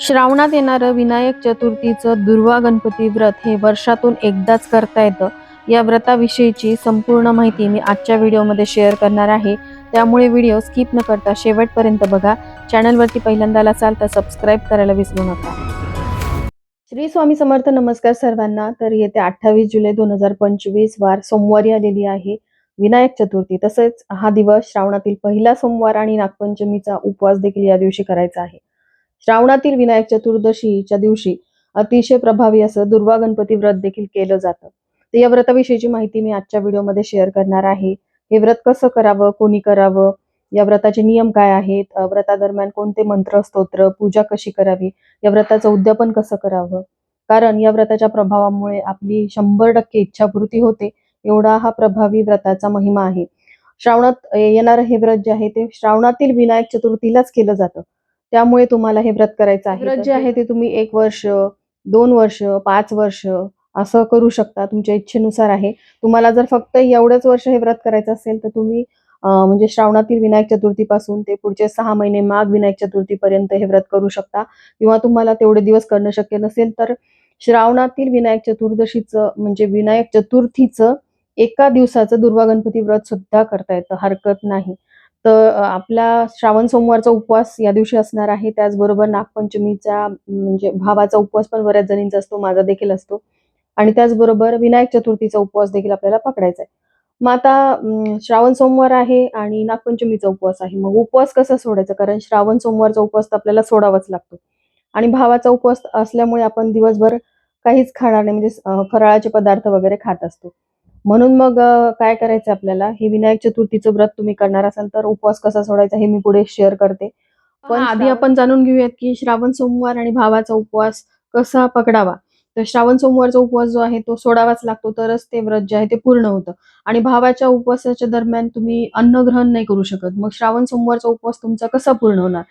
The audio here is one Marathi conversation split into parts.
श्रावणात येणारं विनायक चतुर्थीचं दुर्वा गणपती व्रत हे वर्षातून एकदाच करता येतं. या व्रताविषयीची संपूर्ण माहिती मी आजच्या व्हिडिओमध्ये शेअर करणार आहे. त्यामुळे व्हिडिओ स्किप न करता शेवटपर्यंत बघा. चॅनलवरती पहिल्यांदा असाल तर सबस्क्राईब करायला विसरू नका. श्री स्वामी समर्थ नमस्कार सर्वांना. तर येत्या अठ्ठावीस जुलै दोन हजार पंचवीस वार सोमवारी आलेली आहे. विनायक चतुर्थी. तसेच हा दिवस श्रावणातील पहिला सोमवार आणि नागपंचमीचा उपवास देखील या दिवशी करायचा आहे. श्रावणातील विनायक चतुर्दशीच्या दिवशी अतिशय प्रभावी असं दुर्वा गणपती व्रत देखील केलं जातं. तर या व्रताविषयीची माहिती मी आजच्या व्हिडिओमध्ये शेअर करणार आहे. हे व्रत कसं करावं? कोणी करावं? या व्रताचे नियम काय आहेत? व्रतादरम्यान कोणते मंत्र स्तोत्र पूजा कशी करावी? या व्रताचं उद्यापन कसं करावं? कारण या व्रताच्या प्रभावामुळे आपली शंभर टक्के इच्छापूर्ती होते. एवढा हा प्रभावी व्रताचा महिमा आहे. श्रावणात येणारं हे व्रत जे आहे ते श्रावणातील विनायक चतुर्थीलाच केलं जातं. त्यामुळे तुम्हाला हे व्रत करायचं आहे. व्रत जे आहे ते तुम्ही एक वर्ष दोन वर्ष पाच वर्ष असं करू शकता तुमच्या इच्छेनुसार आहे. तुम्हाला जर फक्त एवढंच वर्ष हे व्रत करायचं असेल तर तुम्ही म्हणजे श्रावणातील विनायक चतुर्थीपासून ते पुढचे सहा महिने माघ विनायक चतुर्थीपर्यंत हे व्रत करू शकता. किंवा तुम्हाला तेवढे दिवस करणं शक्य नसेल तर श्रावणातील विनायक चतुर्दशीचं म्हणजे विनायक चतुर्थीचं एका दिवसाचं दुर्वा गणपती व्रत सुद्धा करता येतं. हरकत नाही. तर आपला श्रावण सोमवारचा उपवास या दिवशी असणार आहे. त्याचबरोबर नागपंचमीचा म्हणजे भावाचा उपवास पण बऱ्याच जणींचा असतो माझा देखील असतो. आणि त्याचबरोबर विनायक चतुर्थीचा उपवास देखील आपल्याला पकडायचा आहे. मग आता श्रावण सोमवार आहे आणि नागपंचमीचा उपवास आहे. मग उपवास कसा सोडायचा? कारण श्रावण सोमवारचा उपवास तर आपल्याला सोडावाच लागतो. आणि भावाचा उपवास असल्यामुळे आपण दिवसभर काहीच खाणार नाही. म्हणजे फराळाचे पदार्थ वगैरे खात असतो. म्हणून मग काय करायचं आपल्याला? हे विनायक चतुर्थीचं व्रत तुम्ही करणार असाल तर उपवास कसा सोडायचा हे मी पुढे शेअर करते. पण आधी आपण जाणून घेऊयात की श्रावण सोमवार आणि भावाचा उपवास कसा पकडावा. तर श्रावण सोमवारचा उपवास जो आहे तो सोडावाच लागतो तरच ते व्रत जे आहे ते पूर्ण होतं. आणि भावाच्या उपवासाच्या दरम्यान तुम्ही अन्न ग्रहण नाही करू शकत. मग श्रावण सोमवारचा उपवास तुमचा कसा पूर्ण होणार?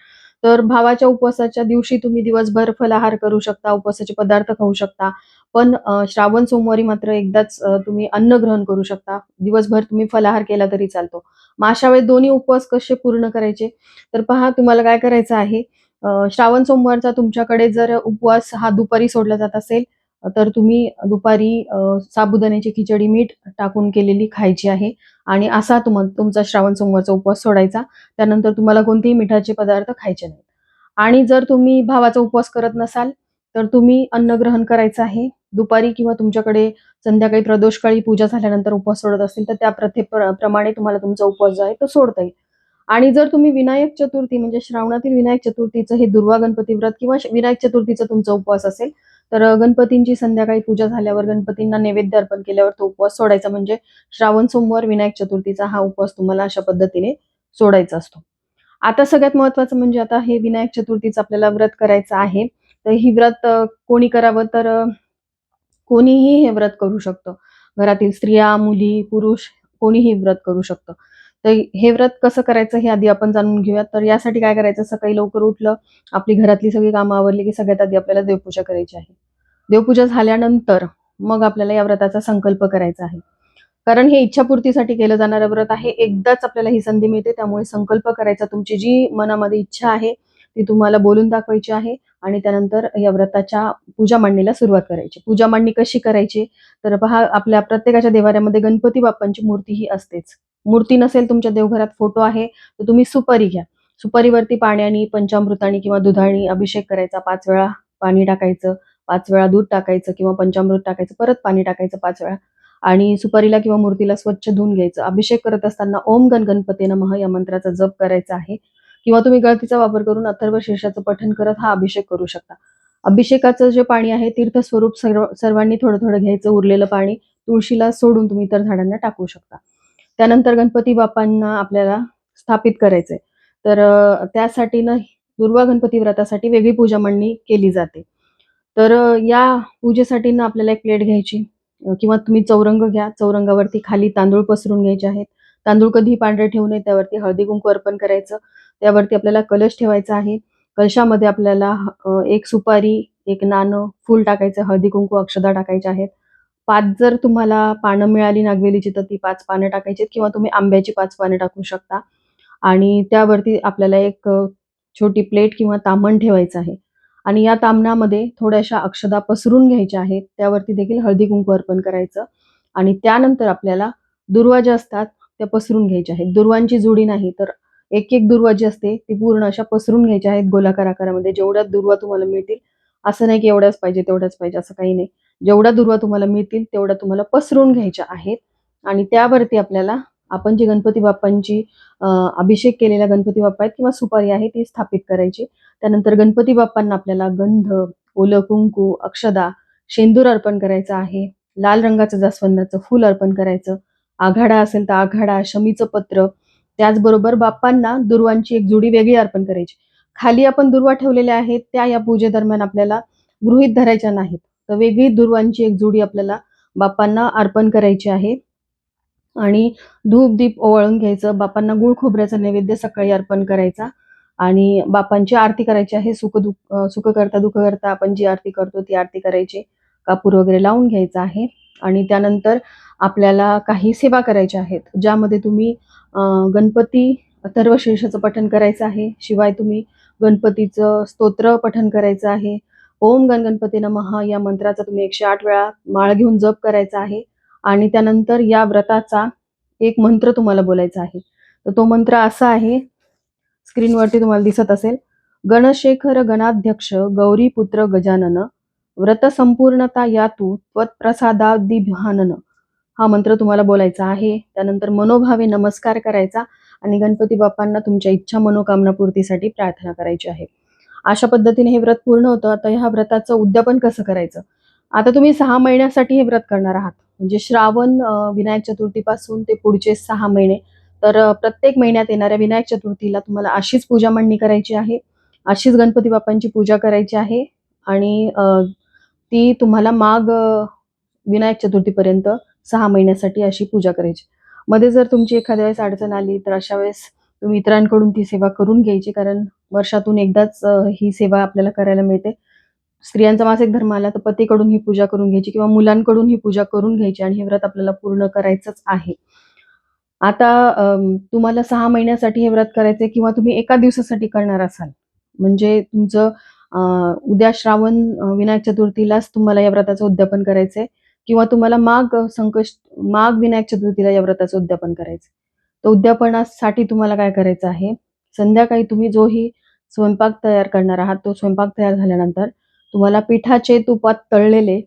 तर भावाच्या उपवासाच्या दिवशी तुम्ही दिवसभर फलाहार करू शकता उपवासाचे पदार्थ खाऊ शकता. पण श्रावण सोमवारी मात्र एकदाच तुम्ही अन्न ग्रहण करू शकता. दिवसभर तुम्ही फलाहार केला तरी चालतो. मग अशा वेळेस दोन्ही उपवास कसे पूर्ण करायचे? तर पहा तुम्हाला काय करायचं आहे? श्रावण सोमवारचा तुमच्याकडे जर उपवास हा दुपारी सोडला जात असेल तर तुम्ही दुपारी साबुदाण्याची खिचडी मीठ टाकून केलेली खायची आहे आणि असा तुम तुमचा श्रावण सोमवारचा उपवास सोडायचा. त्यानंतर तुम्हाला कोणतेही मिठाचे पदार्थ खायचे नाहीत. आणि जर तुम्ही भावाचा उपवास करत नसाल तर तुम्ही अन्न ग्रहण करायचं आहे. दुपारी किंवा तुमच्याकडे संध्याकाळी प्रदोषकाळी पूजा झाल्यानंतर उपवास सोडत असतील तर त्या प्रथेप्रमाणे तुम्हाला तुमचा उपवास जो आहे तो सोडता येईल. आणि जर तुम्ही विनायक चतुर्थी म्हणजे श्रावणातील विनायक चतुर्थीचं हे दुर्वा गणपती व्रत किंवा विनायक चतुर्थीचा तुमचा उपवास असेल तर गणपतींची संध्याकाळी पूजा झाल्यावर गणपतींना नैवेद्य अर्पण केल्यावर तो उपवास सोडायचा. म्हणजे श्रावण सोमवार विनायक चतुर्थीचा हा उपवास तुम्हाला अशा पद्धतीने सोडायचा असतो. आता सगळ्यात महत्वाचं म्हणजे आता हे विनायक चतुर्थीचं आपल्याला व्रत करायचं आहे. तर ही व्रत कोणी करावं? तर कोणीही हे व्रत करू शकतं. घरातील स्त्रिया मुली पुरुष कोणीही व्रत करू शकतं. तर हे व्रत कसं करायचं हे आधी आपण जाणून घेऊयात. तर यासाठी काय करायचं? सकाळी लवकर उठलं आपली घरातली सगळी कामं आवरली की सगळ्यात आधी आपल्याला देवपूजा करायची आहे. देवपूजा झाल्यानंतर मग आपल्याला या व्रताचा संकल्प करायचा आहे. कारण हे इच्छापूर्तीसाठी केलं जाणारं व्रत आहे. एकदाच आपल्याला ही संधी मिळते. त्यामुळे संकल्प करायचा तुमची जी मनामध्ये इच्छा आहे ती तुम्हाला बोलून दाखवायची आहे. आणि त्यानंतर या व्रताच्या पूजा मांडणीला सुरुवात करायची. पूजा मांडणी कशी करायची? तर पहा आपल्या प्रत्येकाच्या देवाऱ्यामध्ये गणपती बाप्पांची मूर्ती ही असतेच. मूर्ती नसेल तुमच्या देवघरात फोटो आहे तर तुम्ही सुपारी घ्या. सुपारीवरती पाण्याने पंचामृतानी किंवा दुधाने अभिषेक करायचा. पाच वेळा पाणी टाकायचं पाच वेळा दूध टाकायचं किंवा पंचामृत टाकायचं परत पाणी टाकायचं पाच वेळा. आणि सुपारीला किंवा मूर्तीला स्वच्छ धुवून घ्यायचं. अभिषेक करत असताना ओम गण गणपती नमः या मंत्राचा जप करायचा आहे. किंवा तुम्ही गळतीचा वापर करून अथर्व शीर्षाचं पठण करत हा अभिषेक करू शकता. अभिषेकाचं जे पाणी आहे तीर्थस्वरूप सर्व सर्वांनी थोडं थोडं घ्यायचं उरलेलं पाणी तुळशीला सोडून तुम्ही इतर झाडांना टाकू शकता. त्यानंतर गणपती बाप्पांना आपल्याला स्थापित करायचंय. तर त्यासाठी ना दुर्वा गणपती व्रतासाठी वेगळी पूजा मांडणी केली जाते. तर या पूजेसाठी ना आपल्याला एक प्लेट घ्यायची किंवा तुम्ही चौरंग घ्या. चौरंगावरती खाली तांदूळ पसरून घ्यायचे आहेत. तांदूळ कधीही पांढरे ठेवू नये त्यावरती हळदी कुंकू अर्पण करायचं. त्यावरती आपल्याला कलश ठेवायचा आहे. कलशामध्ये आपल्याला एक सुपारी एक नाणं फूल टाकायचं हळदी कुंकू अक्षदा टाकायच्या आहेत. पाच जर तुम्हाला पानं मिळाली नागवेलीची तर ती पाच पानं टाकायची किंवा तुम्ही आंब्याची पाच पानं टाकू शकता. आणि त्यावरती आपल्याला एक छोटी प्लेट किंवा तामण ठेवायचं आहे. आणि या तामणामध्ये थोड्याशा अक्षदा पसरून घ्यायच्या आहेत. त्यावरती देखील हळदी कुंकू अर्पण करायचं. आणि त्यानंतर आपल्याला दुर्वा ज्या असतात त्या पसरून घ्यायच्या आहेत. दुर्वांची जोडी नाही तर एक एक दुर्वा जी असते ती पूर्ण अशा पसरून घ्यायच्या आहेत गोलाकार आकारामध्ये जेवढ्या दुर्वा तुम्हाला मिळतील असं नाही की एवढ्याच पाहिजे तेवढ्याच पाहिजे असं काही नाही. जेवढ्या दुर्वा तुम्हाला मिळतील तेवढ्या तुम्हाला पसरून घ्यायच्या आहेत. आणि त्यावरती आपल्याला आपण जी गणपती बाप्पांची अभिषेक केलेल्या गणपती बाप्पा आहेत किंवा सुपारी आहे ती स्थापित करायची. त्यानंतर गणपती बाप्पांना आपल्याला गंध ओलं कुंकू अक्षदा शेंदूर अर्पण करायचं आहे. लाल रंगाचं जास्वंदाचं फूल अर्पण करायचं. आघाडा असेल तर आघाडा शमीचं पत्र त्याचबरोबर बाप्पांना दुर्वांची एक जुडी वेगळी अर्पण करायची. खाली आपण दुर्वा ठेवलेल्या आहेत त्या या पूजेदरम्यान आपल्याला गृहीत धरायच्या नाहीत. तर वेगळी दुर्वांची एक जुडी आपल्याला बाप्पांना अर्पण करायची आहे. आणि धूप दीप ओवाळून घ्यायचं बापांना गुळ खोबऱ्याचा नैवेद्य सकाळी अर्पण करायचा आणि बापांची आरती करायची आहे. सुख दुःख सुख करता दुःख करता आपण जी आरती करतो ती आरती करायची. कापूर वगैरे लावून घ्यायचा आहे. आणि त्यानंतर आपल्याला काही सेवा करायच्या आहेत ज्यामध्ये तुम्ही गणपती अथर्वशीर्षाचं पठण करायचं आहे शिवाय तुम्ही गणपतीचं स्तोत्र पठण करायचं आहे ओम गण गणपती नमः या मंत्राचा तुम्ही एकशे आठ वेळा माळ घेऊन जप करायचा आहे आणि त्यानंतर या व्रताचा एक मंत्र तुम्हाला बोलायचा आहे. तर तो मंत्र असा आहे स्क्रीनवरती तुम्हाला दिसत असेल गणशेखर गणाध्यक्ष गौरीपुत्र गजानन व्रत संपूर्णता यातू त्वत्प्रसादादिभानन हा मंत्र तुम्हाला बोलायचा आहे. त्यानंतर मनोभावे नमस्कार करायचा आणि गणपती बाप्पांना तुमच्या इच्छा मनोकामना पूर्तीसाठी प्रार्थना करायची आहे. अशा पद्धतीने हे व्रत पूर्ण होतं. आता ह्या व्रताचं उद्यापन कसं करायचं? आता तुम्ही सहा महिन्यासाठी हे व्रत करणार आहात. म्हणजे श्रावण विनायक चतुर्थीपासून ते पुढचे सहा महिने. तर प्रत्येक महिन्यात येणाऱ्या विनायक चतुर्थीला तुम्हाला अशीच पूजा मांडणी करायची आहे. अशीच गणपती बाप्पांची पूजा करायची आहे. आणि ती तुम्हाला माग विनायक चतुर्थीपर्यंत सहा महिन्यासाठी अशी पूजा करायची. मध्ये जर तुमची एखाद्या वेळेस अडचण आली तर अशा वेळेस तुम्ही इतरांकडून ती सेवा करून घ्यायची कारण वर्षातून एकदाच ही सेवा आपल्याला करायला मिळते. स्त्रियांचा मासिक धर्म आला तर पतीकडून ही पूजा करून घ्यायची किंवा मुलांकडून ही पूजा करून घ्यायची आणि हे व्रत आपल्याला पूर्ण करायचंच आहे. आता तुम्हाला सहा महिन्यासाठी हे व्रत करायचंय किंवा तुम्ही एका दिवसासाठी करणार असाल म्हणजे तुमचं उद्या श्रावण विनायक चतुर्थीलाच तुम्हाला या व्रताचं उद्यापन करायचंय किंवा तुम्हाला माघ संकष्ट माघ विनायक चतुर्थीला या व्रताचं उद्यापन करायचंय. तर उद्यापनासाठी तुम्हाला काय करायचं आहे? संध्याकाळी तुम्ही जोही स्वयंपाक तयार करणार आहात तो स्वयंपाक तयार झाल्यानंतर तुम्हाला पिठाचे तुपात तळलेले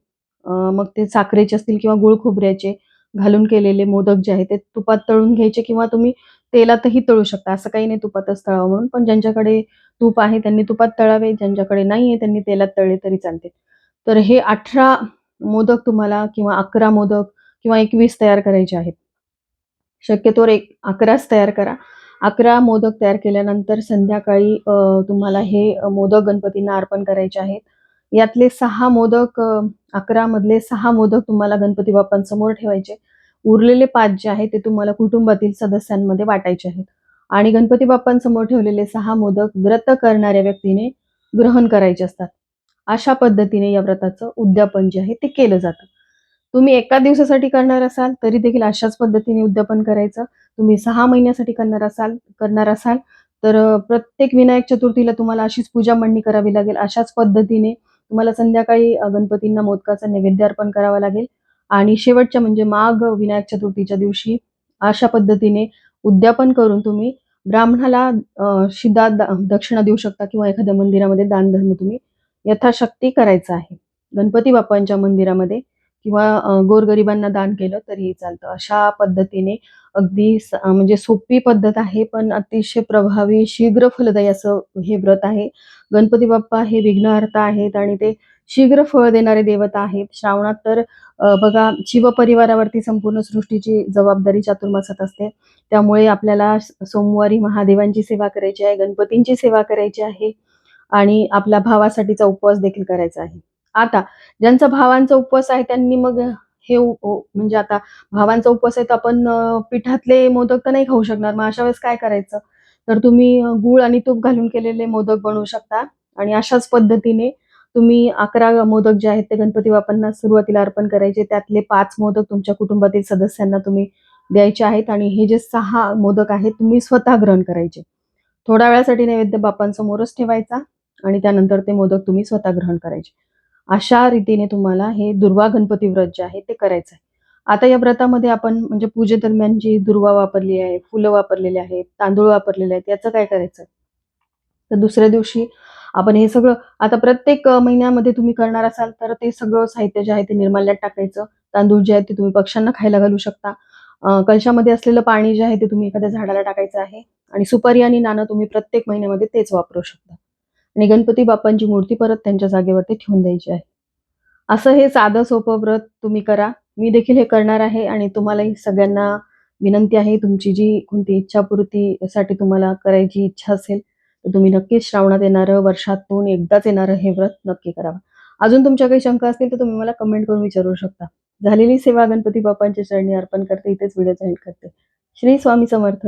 मग ते साखरेचे असतील किंवा गुळ खोबऱ्याचे घालून केलेले मोदक जे आहे ते तुपात तळून घ्यायचे किंवा तुम्ही तेलातही तळू शकता. असं काही नाही तुपातच तळावं म्हणून पण ज्यांच्याकडे तूप आहे त्यांनी तुपात तळावे. ज्यांच्याकडे नाही आहे त्यांनी तेलात तळले तरी चालते. तर हे अठरा मोदक तुम्हाला किंवा अकरा मोदक किंवा एकवीस तयार करायचे आहेत. शक्यतोवर एक अकराच तयार करा. अकरा मोदक तयार केल्यानंतर संध्याकाळी तुम्हाला हे मोदक गणपतींना अर्पण करायचे आहेत. यातले सहा मोदक अकरा मधले सहा मोदक तुम्हाला गणपती बाप्पांसमोर ठेवायचे. उरलेले पाच जे आहेत ते तुम्हाला कुटुंबातील सदस्यांमध्ये वाटायचे आहेत. आणि गणपती बाप्पांसमोर ठेवलेले सहा मोदक व्रत करणाऱ्या व्यक्तीने ग्रहण करायचे असतात. अशा पद्धतीने या व्रताचं उद्यापन जे आहे ते केलं जातं. तुम्ही एका दिवसासाठी करणार असाल तरी देखील अशाच पद्धतीने उद्यापन करायचं. तुम्ही सहा महिन्यासाठी करणार असाल करणार असाल तर प्रत्येक विनायक चतुर्थीला तुम्हाला अशीच पूजा मांडणी करावी लागेल. अशाच पद्धतीने तुम्हाला संध्याकाळी गणपतींना मोदकाचा नैवेद्य अर्पण करावा लागेल. आणि शेवटच्या म्हणजे माघ विनायक चतुर्थीच्या दिवशी अशा पद्धतीने उद्यापन करून तुम्ही ब्राह्मणाला शिदा दक्षिणा देऊ शकता किंवा एखाद्या मंदिरामध्ये दानधर्म तुम्ही यथाशक्ती करायचा आहे. गणपती बाप्पांच्या मंदिरामध्ये किंवा गोरगरिबांना दान केलं तरीही चालतं. अशा पद्धतीने अगदी स- म्हणजे सोपी पद्धत आहे पण अतिशय प्रभावी शीघ्र फलदायी असं हे व्रत आहे. गणपती बाप्पा हे विघ्नहर्ता आहेत आणि ते शीघ्र फळ देणारे देवता आहेत. श्रावणात तर बघा शिवपरिवारावरती संपूर्ण सृष्टीची जबाबदारी चातुर्मासात असते. त्यामुळे आपल्याला सोमवारी महादेवांची सेवा करायची आहे गणपतींची सेवा करायची आहे आणि आपल्या भावासाठीचा उपवास देखील करायचा आहे. आता ज्यांचा भावांचा उपवास आहे त्यांनी मग हे उ- म्हणजे आता भावांचा उपवास आहे तर आपण पिठातले मोदक तर नाही खाऊ शकणार. मग अशा वेळेस काय करायचं? तर तुम्ही गूळ आणि तूप घालून केलेले मोदक बनवू शकता आणि अशाच पद्धतीने तुम्ही अकरा मोदक जे आहेत ते गणपती बाप्पांना सुरुवातीला अर्पण करायचे. त्यातले पाच मोदक तुमच्या कुटुंबातील सदस्यांना तुम्ही द्यायचे आहेत आणि हे जे सहा मोदक आहेत तुम्ही स्वतः ग्रहण करायचे. थोड्या वेळासाठी नैवेद्य बाप्पांसमोरच ठेवायचा आणि त्यानंतर ते मोदक तुम्ही स्वतः ग्रहण करायचे. अशा रीतीने तुम्हाला हे दुर्वा गणपती व्रत जे आहे ते करायचं आहे आता या व्रतामध्ये आपण म्हणजे पूजेदरम्यान जी दुर्वा वापरली आहे फुलं वापरलेली आहेत तांदूळ वापरलेले आहेत याचं काय करायचं तर दुसऱ्या दिवशी आपण हे सगळं आता प्रत्येक महिन्यामध्ये तुम्ही करणार असाल तर ते सगळं साहित्य जे आहे ते निर्माल्यात टाकायचं. तांदूळ जे आहे ते तुम्ही पक्ष्यांना खायला घालू शकता. कलशामध्ये असलेलं पाणी जे आहे ते तुम्ही एखाद्या झाडाला टाकायचं आहे आणि सुपारी आणि नाणं तुम्ही प्रत्येक महिन्यामध्ये तेच वापरू शकता. आणि गणपती बाप्पांची मूर्ती परत त्यांच्या जागेवरती ठेवून द्यायची आहे. असं हे साधं सोपं व्रत तुम्ही करा. मी देखील हे करणार आहे आणि तुम्हालाही सगळ्यांना विनंती आहे तुमची जी कोणती इच्छापूर्तीसाठी तुम्हाला करायची इच्छा असेल तुम्ही नक्कीच श्रावणात येणारं वर्षातून एकदाच येणारं हे व्रत नक्की करावं. अजून तुमच्या काही शंका असतील तर तुम्ही मला कमेंट करून विचारू शकता. झालेली सेवा गणपती बाप्पांच्या चरणी अर्पण करते इथेच व्हिडिओ एंड करते. श्री स्वामी समर्थ.